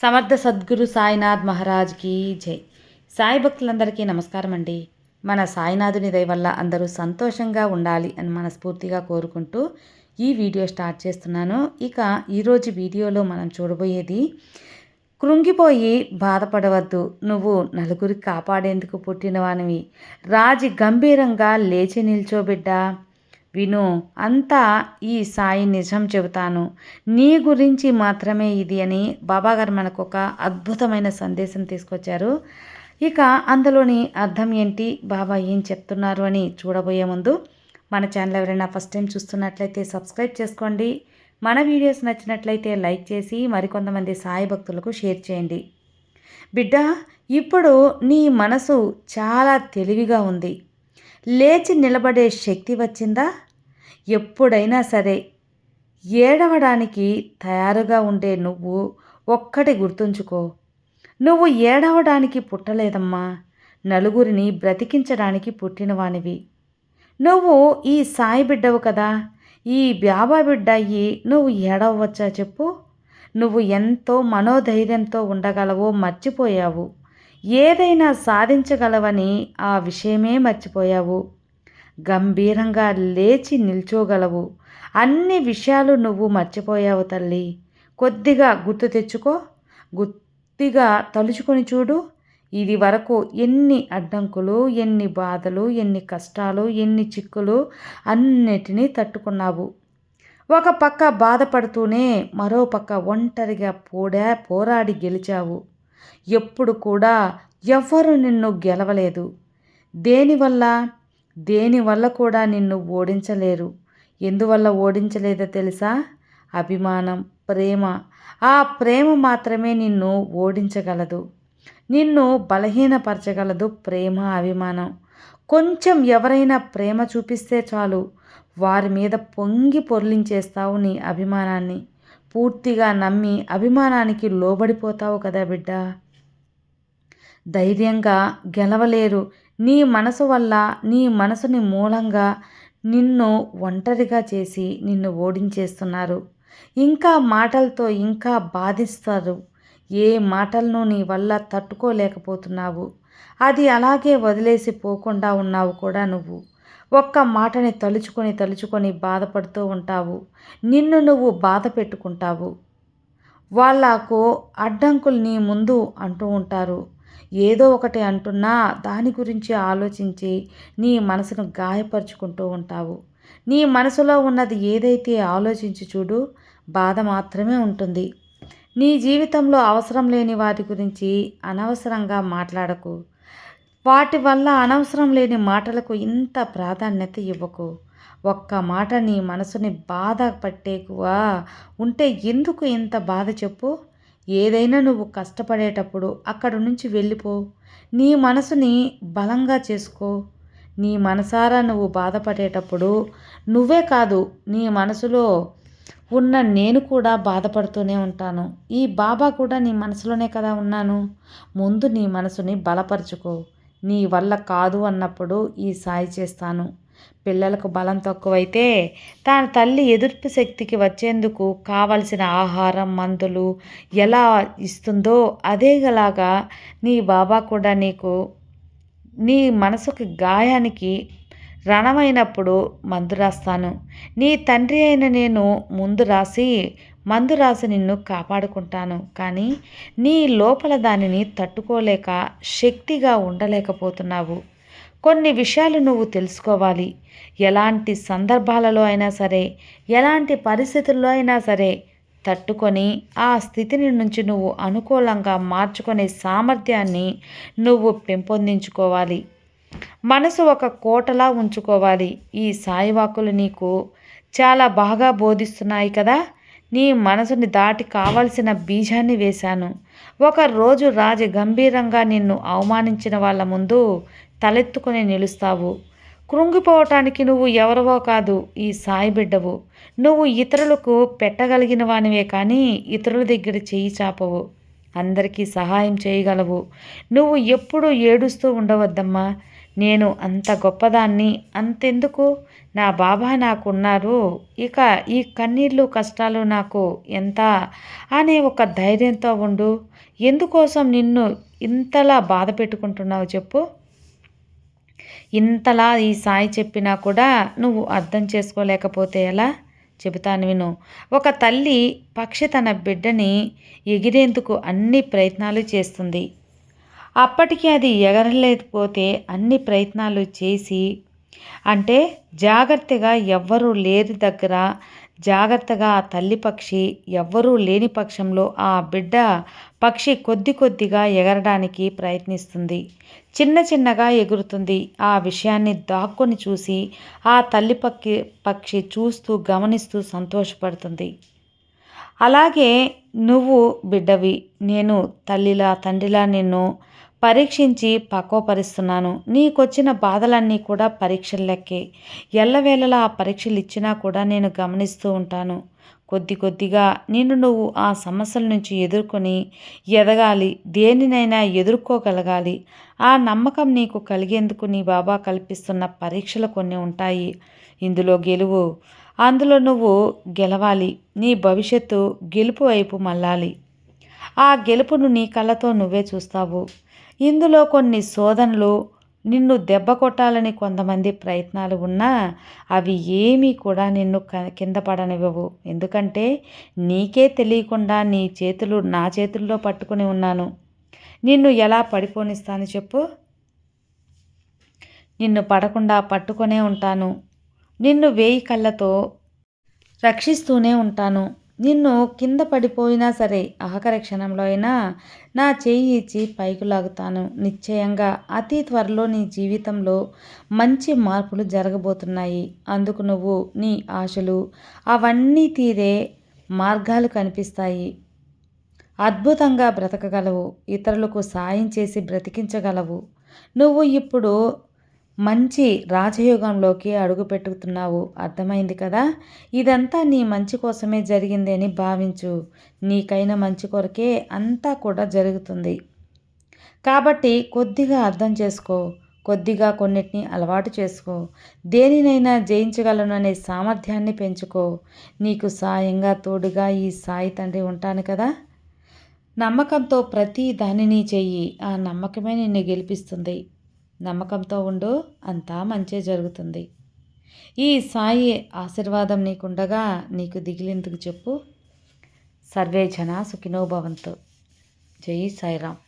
సమర్థ సద్గురు సాయినాథ్ మహారాజ్కి జై. సాయి భక్తులందరికీ నమస్కారం అండి. మన సాయినాథుని దయ వల్ల అందరూ సంతోషంగా ఉండాలి అని మనస్ఫూర్తిగా కోరుకుంటూ ఈ వీడియో స్టార్ట్ చేస్తున్నాను. ఇక ఈరోజు వీడియోలో మనం చూడబోయేది కృంగిపోయి బాధపడవద్దు నువ్వు నలుగురికి కాపాడేందుకు పుట్టినవానివి. రాజి గంభీరంగా లేచి నిల్చోబిడ్డా విను అంతా ఈ సాయి నిజం చెబుతాను. నీ గురించి మాత్రమే ఇది అని బాబాగారు మనకు ఒక అద్భుతమైన సందేశం తీసుకొచ్చారు. ఇక అందులోని అర్థం ఏంటి? బాబా ఏం చెప్తున్నారు అని చూడబోయే ముందు మన ఛానల్ ఎవరైనా ఫస్ట్ టైం చూస్తున్నట్లయితే సబ్స్క్రైబ్ చేసుకోండి. మన వీడియోస్ నచ్చినట్లయితే లైక్ చేసి మరికొంతమంది సాయి భక్తులకు షేర్ చేయండి. బిడ్డ ఇప్పుడు నీ మనసు చాలా తెలివిగా ఉంది. లేచి నిలబడే శక్తి వచ్చిందా? ఎప్పుడైనా సరే ఏడవడానికి తయారుగా ఉండే నువ్వు ఒక్కటి గుర్తుంచుకో. నువ్వు ఏడవడానికి పుట్టలేదమ్మా. నలుగురిని బ్రతికించడానికి పుట్టినవానివి. నువ్వు ఈ సాయి బిడ్డవు కదా. ఈ బ్యాబా బిడ్డ అయ్యి నువ్వు ఏడవచ్చా చెప్పు. నువ్వు ఎంతో మనోధైర్యంతో ఉండగలవో మర్చిపోయావు. ఏదైనా సాధించగలవని ఆ విషయమే మర్చిపోయావు. గంభీరంగా లేచి నిల్చోగలవు. అన్ని విషయాలు నువ్వు మర్చిపోయావు తల్లి. కొద్దిగా గుర్తు తెచ్చుకో. గుర్తిగా తలుచుకొని చూడు. ఇది వరకు ఎన్ని అడ్డంకులు ఎన్ని బాధలు ఎన్ని కష్టాలు ఎన్ని చిక్కులు అన్నిటినీ తట్టుకున్నావు. ఒక పక్క బాధపడుతూనే మరో పక్క ఒంటరిగా పోడా పోరాడి గెలిచావు. ఎప్పుడు కూడా ఎవ్వరు నిన్ను గెలవలేదు. దేనివల్ల? దేనివల్ల కూడా నిన్ను ఓడించలేరు. ఎందువల్ల ఓడించలేదో తెలుసా? అభిమానం ప్రేమ. ఆ ప్రేమ మాత్రమే నిన్ను ఓడించగలదు. నిన్ను బలహీనపరచగలదు ప్రేమ అభిమానం. కొంచెం ఎవరైనా ప్రేమ చూపిస్తే చాలు. వారి మీద పొంగి పొర్లించేస్తావు నీ అభిమానాన్ని. పూర్తిగా నమ్మి అభిమానానికి లోబడిపోతావు కదా బిడ్డ. ధైర్యంగా గెలవలేరు. నీ మనసు వల్ల నీ మనసుని మూలంగా నిన్ను ఒంటరిగా చేసి నిన్ను ఓడించేస్తున్నారు. ఇంకా మాటలతో ఇంకా బాధిస్తారు. ఏ మాటలను నీ వల్ల తట్టుకోలేకపోతున్నావు. అది అలాగే వదిలేసి పోకుండా ఉన్నావు కూడా నువ్వు. ఒక్క మాటని తలుచుకొని తలుచుకొని బాధపడుతూ ఉంటావు. నిన్ను నువ్వు బాధ పెట్టుకుంటావు. వాళ్ళకు అడ్డంకులు నీ ముందు అంటూ ఉంటారు. ఏదో ఒకటి అంటున్నా దాని గురించి ఆలోచించి నీ మనసును గాయపరుచుకుంటూ ఉంటావు. నీ మనసులో ఉన్నది ఏదైతే ఆలోచించి చూడు బాధ మాత్రమే ఉంటుంది. నీ జీవితంలో అవసరం లేని వాటి గురించి అనవసరంగా మాట్లాడకు. వాటి వల్ల అనవసరం లేని మాటలకు ఇంత ప్రాధాన్యత ఇవ్వకు. ఒక్క మాట నీ మనసుని బాధ పట్టేకువా? ఉంటే ఎందుకు ఇంత బాధ చెప్పు? ఏదైనా నువ్వు కష్టపడేటప్పుడు అక్కడి నుంచి వెళ్ళిపో. నీ మనసుని బలంగా చేసుకో. నీ మనసారా నువ్వు బాధపడేటప్పుడు నువ్వే కాదు నీ మనసులో ఉన్న నేను కూడా బాధపడుతూనే ఉంటాను. ఈ బాబా కూడా నీ మనసులోనే కదా ఉన్నాను. ముందు నీ మనసుని బలపరుచుకో. నీ వల్ల కాదు అన్నప్పుడు ఈ సాయి చేస్తాను. పిల్లలకు బలం తక్కువైతే తన తల్లి ఎదుర్పు శక్తికి వచ్చేందుకు కావలసిన ఆహారం మందులు ఎలా ఇస్తుందో అదేలాగా నీ బాబా కూడా నీకు నీ మనసుకి గాయానికి రణమైనప్పుడు మందు రాస్తాను. నీ తండ్రి అయిన నేను ముందు రాసి మందు రాసి నిన్ను కాపాడుకుంటాను. కానీ నీ లోపల దానిని తట్టుకోలేక శక్తిగా ఉండలేకపోతున్నావు. కొన్ని విషయాలు నువ్వు తెలుసుకోవాలి. ఎలాంటి సందర్భాలలో అయినా సరే ఎలాంటి పరిస్థితుల్లో అయినా సరే తట్టుకొని ఆ స్థితిని నుంచి నువ్వు అనుకూలంగా మార్చుకునే సామర్థ్యాన్ని నువ్వు పెంపొందించుకోవాలి. మనసు ఒక కోటలా ఉంచుకోవాలి. ఈ సాయివాకులు నీకు చాలా బాగా బోధిస్తున్నాయి కదా? నీ మనసుని దాటి కావలసిన బీజాన్ని వేశాను. ఒకరోజు రాజు గంభీరంగా నిన్ను అవమానించిన వాళ్ళ ముందు తలెత్తుకొని నిలుస్తావు. కృంగిపోవటానికి నువ్వు ఎవరవో కాదు ఈ సాయి బిడ్డవు. నువ్వు ఇతరులకు పెట్టగలిగిన వానివే కానీ ఇతరుల దగ్గర చేయి చాపవు. అందరికీ సహాయం చేయగలవు. నువ్వు ఎప్పుడూ ఏడుస్తూ ఉండవద్దమ్మా. నేను అంత గొప్పదాన్ని అంతెందుకు? నా బాబా నాకున్నారు ఇక ఈ కన్నీళ్ళు కష్టాలు నాకు ఎంత? అనే ఒక ధైర్యంతో ఉండు. ఎందుకోసం నిన్ను ఇంతలా బాధ పెట్టుకుంటున్నావు చెప్పు. ఇంతలా ఈ సాయి చెప్పినా కూడా నువ్వు అర్థం చేసుకోలేకపోతే ఎలా? చెబుతాను విను. ఒక తల్లి పక్షి తన బిడ్డని ఎగిరేందుకు అన్ని ప్రయత్నాలు చేస్తుంది. అప్పటికి అది ఎగరలేకపోతే అన్ని ప్రయత్నాలు చేసి అంటే జాగ్రత్తగా ఎవ్వరూ లేని దగ్గర జాగ్రత్తగా ఆ తల్లి పక్షి ఎవ్వరూ లేని పక్షంలో ఆ బిడ్డ పక్షి కొద్ది కొద్దిగా ఎగరడానికి ప్రయత్నిస్తుంది. చిన్న చిన్నగా ఎగురుతుంది. ఆ విషయాన్ని దాక్కుని చూసి ఆ తల్లి పక్షి పక్షి చూస్తూ గమనిస్తూ సంతోషపడుతుంది. అలాగే నువ్వు బిడ్డవి నేను తల్లిలా తండ్రిలా నిన్ను పరీక్షించి పక్వపరుస్తున్నాను నీకొచ్చిన బాధలన్నీ కూడా పరీక్షలు లెక్కే. ఎల్లవేళలా ఆ పరీక్షలు ఇచ్చినా కూడా నేను గమనిస్తూ ఉంటాను. కొద్ది కొద్దిగా నిన్ను నువ్వు ఆ సమస్యల నుంచి ఎదుర్కొని ఎదగాలి దేనినైనా ఎదుర్కోగలగాలి. ఆ నమ్మకం నీకు కలిగేందుకు నీ బాబా కల్పిస్తున్న పరీక్షలు కొన్ని ఉంటాయి. ఇందులో గెలువు. అందులో నువ్వు గెలవాలి. నీ భవిష్యత్తు గెలుపు వైపు మళ్ళాలి. ఆ గెలుపును నీ కళ్ళతో నువ్వే చూస్తావు. ఇందులో కొన్ని శోధనలు నిన్ను దెబ్బ కొట్టాలని కొంతమంది ప్రయత్నాలు ఉన్నా అవి ఏమీ కూడా నిన్ను కింద పడనివ్వవు. ఎందుకంటే నీకే తెలియకుండా నీ చేతులు నా చేతుల్లో పట్టుకుని ఉన్నాను. నిన్ను ఎలా పడిపోనిస్తాను చెప్పు? నిన్ను పడకుండా పట్టుకొనే ఉంటాను. నిన్ను వేయి కళ్ళతో రక్షిస్తూనే ఉంటాను. నిన్ను కింద పడిపోయినా సరే ఆఖరి క్షణంలో అయినా నా చేయి ఇచ్చి పైకి లాగుతాను. నిశ్చయంగా అతి త్వరలో నీ జీవితంలో మంచి మార్పులు జరగబోతున్నాయి. అందుకు నువ్వు నీ ఆశలు అవన్నీ తీరే మార్గాలు కనిపిస్తాయి. అద్భుతంగా బ్రతకగలవు. ఇతరులకు సాయం చేసి బ్రతికించగలవు. నువ్వు ఇప్పుడు మంచి రాజయోగంలోకి అడుగుపెట్టుతున్నావు అర్థమైంది కదా? ఇదంతా నీ మంచి కోసమే జరిగింది అని భావించు. నీకైన మంచి కొరకే అంతా కూడా జరుగుతుంది. కాబట్టి కొద్దిగా అర్థం చేసుకో. కొద్దిగా కొన్నిటిని అలవాటు చేసుకో. దేనినైనా జయించగలను అనే సామర్థ్యాన్ని పెంచుకో. నీకు సాయంగా తోడుగా ఈ సాయి తండ్రి ఉంటాను కదా? నమ్మకంతో ప్రతి దానిని చెయ్యి. ఆ నమ్మకమే నిన్ను గెలిపిస్తుంది. నమ్మకంతో ఉండు అంతా మంచే జరుగుతుంది. ఈ సాయి ఆశీర్వాదం నీకుండగా నీకు దిగిలిందుకు చెప్పు. సర్వే జన సుఖినోభవంతు జై సాయిరామ్.